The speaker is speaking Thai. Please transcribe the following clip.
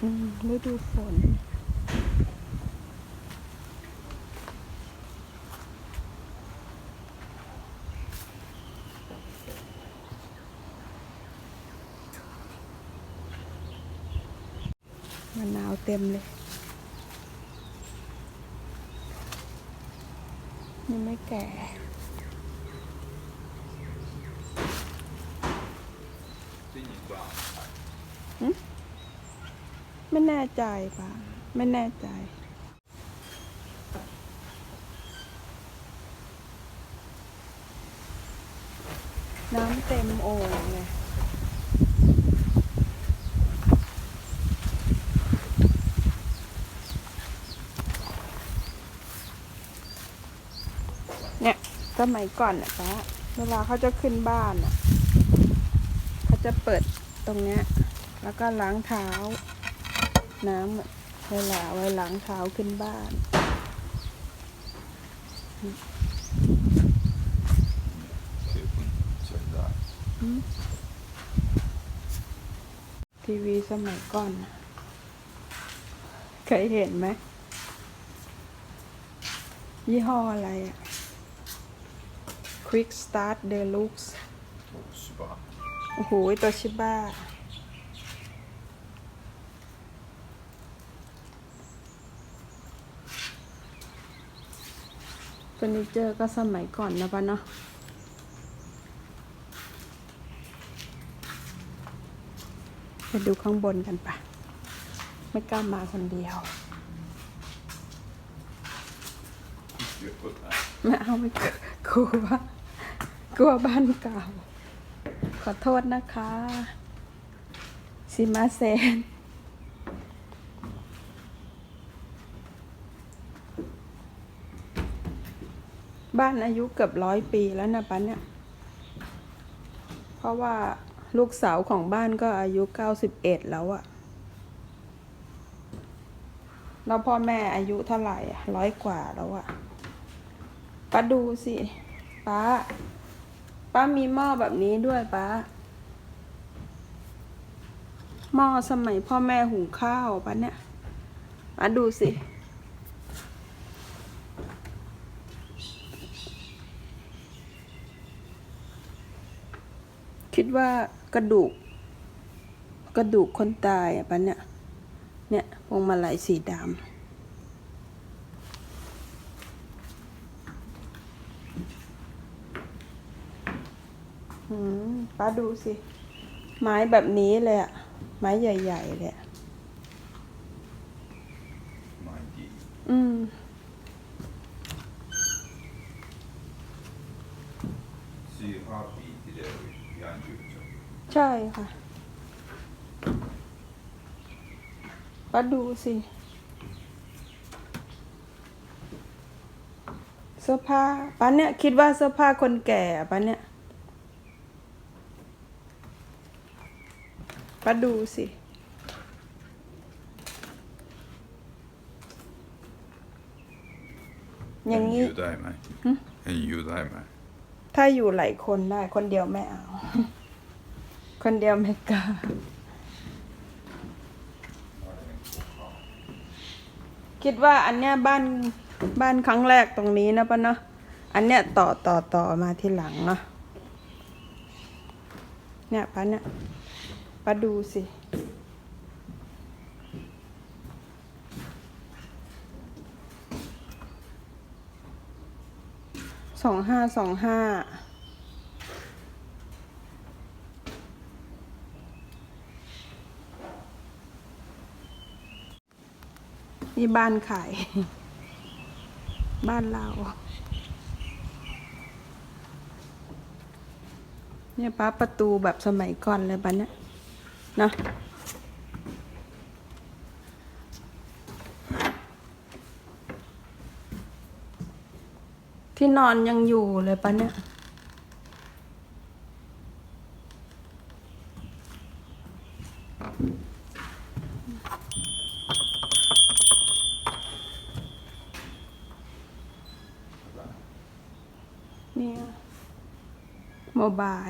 อืมฤดูฝน มะนาวเต็มเลย ยังไม่แก่ ไม่แน่ใจป่ะ ไม่แน่ใจ น้ำเต็มโอ่งเลยเนี่ยสมัยก่อนอะป้าเวลาเขาจะขึ้นบ้านอะ เขาจะเปิดตรงเนี้ย แล้วก็ล้างเท้า น้ำเวลาไว้หลังเท้าขึ้นบ้าน ทีวีสมัยก่อน เคยเห็นไหม ยี่ห้ออะไรอะ Quick Start Deluxe โอ้โหตัวชิบ้า อร์นิเจอร์ก็สมัยก่อนนะปะเนาะไปดูข้างบนกันปะไม่กล้ามาคนเดียว ไม่เอาไม่กลัวกลัวบ้านเก่า ขอโทษนะคะ ซิมาเซน บ้านอายุเกือบร้อยปีแล้วนะปันเนี่ย เพราะว่าลูกสาวของบ้านก็อายุเก้าสิบเอ็ดแล้วอะแล้วพ่อแม่อายุเท่าไหร่อะร้อยกว่าแล้วอะป้าดูสิป้า ป้ามีหม้อแบบนี้ด้วยป้า หม้อสมัยพ่อแม่หุงข้าวป้าเนี่ยป้าดูสิ คิดว่ากระดูก กระดูกคนตายอะป้าเนี่ย เนี่ยพวงมาลัยสีดำอืมป้าดูสิ ไม้แบบนี้เลยอะไม้ใหญ่ ๆ เลยอะ买地，อืม değil dilerek yani çok. ใช่ค่ะปาดูสิ เสื้อผ้าป้าเนี่ยคิดว่าเสื้อผ้าคนแก่ป้าเนี่ยปาดูสิ อย่างนี้ Hen yiyor daima. Hı? Hen yiyor daima. ถ้าอยู่หลายคนได้ คนเดียวไม่เอา คนเดียวไม่กล้า คิดว่าอันเนี้ยบ้านบ้านครั้งแรกตรงนี้นะปะเนาะ อันเนี้ยต่อต่อต่อมาที่หลังเนาะ เนี่ยป้าเนี่ยป้าดูสิ สองห้าสองห้านี่บ้านขาย บ้านเรา เนี่ยป้าประตูแบบสมัยก่อนเลยบ้านเนี้ยนะ ที่นอนยังอยู่เลยปะเนี่ย เนี่ยโมบาย